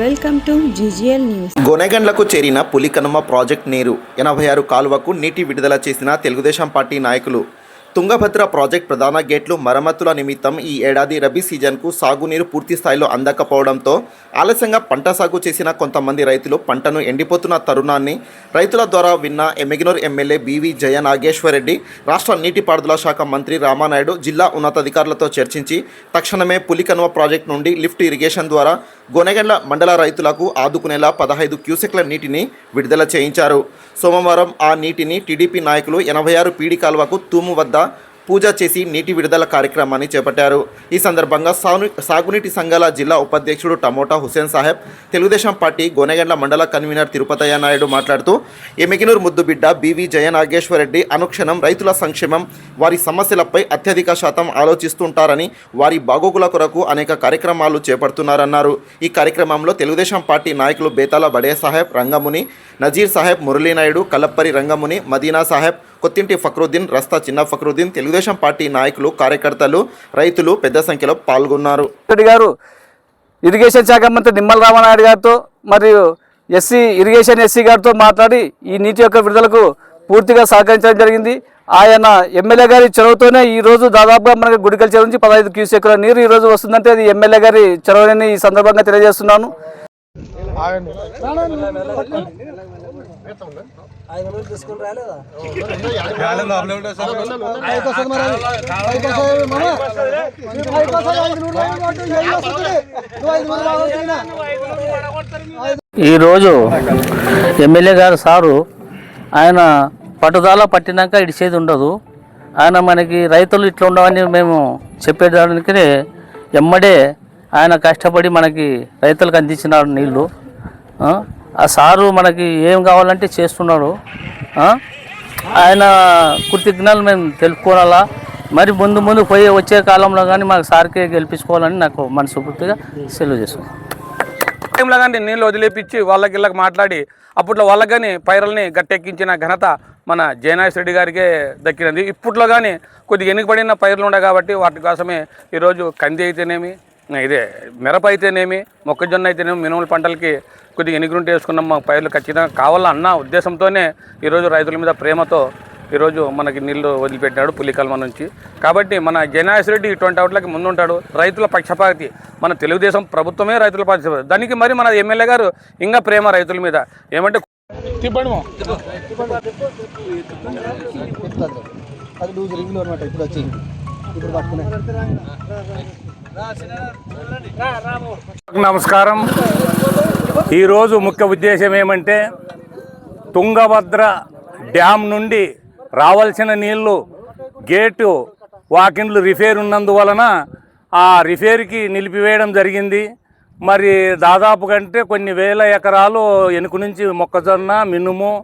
Welcome to GGL news. గొనెగండ్లకు చేరిన Pulikanuma project నీరు ఎనభై ఆరు కాలువకు నీటి విడుదల చేసిన తెలుగుదేశం పార్టీ నాయకులు తుంగభద్ర ప్రాజెక్ట్ ప్రధాన గేట్లు మరమ్మతుల నిమిత్తం ఈ ఏడాది రబీ సీజన్కు సాగునీరు పూర్తి స్థాయిలో అందకపోవడంతో ఆలస్యంగా పంట సాగు చేసిన కొంతమంది రైతులు పంటను ఎండిపోతున్న తరుణాన్ని రైతుల ద్వారా విన్న ఎమ్మెగినూర్ ఎమ్మెల్యే బీవీ జయ నాగేశ్వరరెడ్డి రాష్ట్ర నీటిపారుదల శాఖ మంత్రి రామానాయుడు జిల్లా ఉన్నతాధికారులతో చర్చించి తక్షణమే పులికనుమ ప్రాజెక్టు నుండి లిఫ్ట్ ఇరిగేషన్ ద్వారా గొనెగండ్ల మండల రైతులకు ఆదుకునేలా పదహైదు క్యూసెక్ల నీటిని విడుదల చేయించారు. సోమవారం ఆ నీటిని టీడీపీ నాయకులు ఎనభై ఆరు పీడి కాలువకు తూము వద్ద పూజ చేసి నీటి విడుదల కార్యక్రమాన్ని చేపట్టారు. ఈ సందర్భంగా సాగు సాగునీటి సంఘాల జిల్లా ఉపాధ్యక్షుడు టమోటా హుసేన్ సాహెబ్ తెలుగుదేశం పార్టీ గోనెగండ్ల మండల కన్వీనర్ తిరుపతయ్య నాయుడు మాట్లాడుతూ ఎమిగినూరు ముద్దుబిడ్డ బీవీ జయనాగేశ్వరరెడ్డి అనుక్షణం రైతుల సంక్షేమం వారి సమస్యలపై అత్యధిక శాతం ఆలోచిస్తుంటారని వారి బాగోగుల కొరకు అనేక కార్యక్రమాలు చేపడుతున్నారన్నారు. ఈ కార్యక్రమంలో తెలుగుదేశం పార్టీ నాయకులు బేతాల బడే సాహెబ్ రంగముని నజీర్ సాహెబ్ మురళీనాయుడు కల్లప్పరి రంగముని మదీనా సాహెబ్ కొత్తింటి ఫక్రుద్దీన్ రస్తా చిన్న ఫక్రుద్దీన్ తెలుగుదేశం పార్టీ నాయకులు కార్యకర్తలు రైతులు పెద్ద సంఖ్యలో పాల్గొన్నారు. రెడ్డి గారు ఇరిగేషన్ శాఖ మంత్రి నిమ్మల రామనాయుడు గారితో మరియు ఎస్సీ ఇరిగేషన్ ఎస్సీ గారితో మాట్లాడి ఈ నీటి యొక్క విడుదలకు పూర్తిగా సహకరించడం జరిగింది. ఆయన ఎమ్మెల్యే గారి చొరవతోనే ఈ రోజు దాదాపుగా మనకు గుడికల్ చెరువు నుంచి పదహైదు క్యూసెక్కుల నీరు ఈ రోజు వస్తుందంటే అది ఎమ్మెల్యే గారి చొరవని ఈ సందర్భంగా తెలియజేస్తున్నాను. ఈరోజు ఎమ్మెల్యే గారు సారు ఆయన పట్టుదల పట్టినాక ఇడిచేది ఉండదు. ఆయన మనకి రైతులు ఇట్లా ఉండవని మేము చెప్పేదానికి ఎమ్మడే ఆయన కష్టపడి మనకి రైతులకు అందించినాడు నీళ్ళు ఆ? సారు మనకి ఏం కావాలంటే చేస్తున్నాడు. ఆయన కృతజ్ఞతలు మేము తెలుపుకోవాలా? మరి ముందు ముందు పోయి వచ్చే కాలంలో కానీ మాకు సార్కే గెలిపించుకోవాలని నాకు మనస్ఫూర్తిగా సెలవు చేస్తున్నాను టైంలో కానీ నీళ్ళు వదిలేపించి వాళ్ళకి ఇళ్ళకి మాట్లాడి అప్పట్లో వాళ్ళకి కానీ పైరల్ని గట్టెక్కించిన ఘనత మన జయనాథ్ రెడ్డి గారికే దక్కినది ఇప్పట్లో కానీ కొద్దిగా ఎన్నికబడిన పైర్లు ఉండవు కాబట్టి వాటి కోసమే ఈరోజు కంది అయితేనేమి ఇదే మిరప అయితేనేమి మొక్కజొన్న అయితేనేమి మినుముల పంటలకి కొద్దిగా ఎన్నికలుంటే వేసుకున్నాం మా పైర్లు ఖచ్చితంగా కావాలన్న ఉద్దేశంతోనే ఈరోజు రైతుల మీద ప్రేమతో ఈరోజు మనకి నీళ్ళు వదిలిపెట్టాడు పులికల్మ నుంచి. కాబట్టి మన రెడ్డి ఇటువంటి వాటికి ముందుంటాడు. రైతుల పక్షపాతి. మన తెలుగుదేశం ప్రభుత్వమే రైతుల పక్షపాతి. దానికి మరి మన ఎమ్మెల్యే గారు ఇంకా ప్రేమ రైతుల మీద. ఏమంటే తిప్పడము అది లూజ్ రింగ్లో అనమాట ఇప్పుడు వచ్చింది. ఇప్పుడు పట్టుకునే. నమస్కారం. ఈరోజు ముఖ్య ఉద్దేశం ఏమంటే తుంగభద్ర డ్యామ్ నుండి రావాల్సిన నీళ్ళు గేటు వాకిన్లు రిపేర్ ఉన్నందువలన ఆ రిపేర్కి నిలిపివేయడం జరిగింది. మరి దాదాపు కంటే కొన్ని వేల ఎకరాలు వెనుక నుంచి మొక్కజొన్న మినుము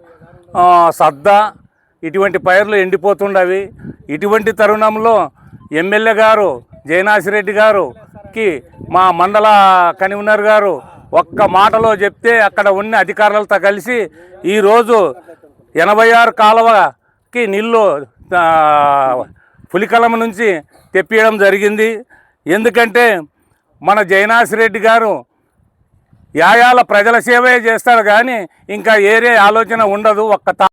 సద్ద ఇటువంటి పైర్లు ఎండిపోతుండవి. ఇటువంటి తరుణంలో ఎమ్మెల్యే గారు జయనాసిరెడ్డి గారుకి మా మండల కన్వీనర్ గారు ఒక్క మాటలో చెప్తే అక్కడ ఉన్న అధికారులతో కలిసి ఈరోజు ఎనభై ఆరు కాలువకి నీళ్ళు పులికలం నుంచి తెప్పియడం జరిగింది. ఎందుకంటే మన జయనాసిరెడ్డి గారు యాయాల ప్రజల సేవే చేస్తారు కానీ ఇంకా ఏరే ఆలోచన ఉండదు ఒక్క తా-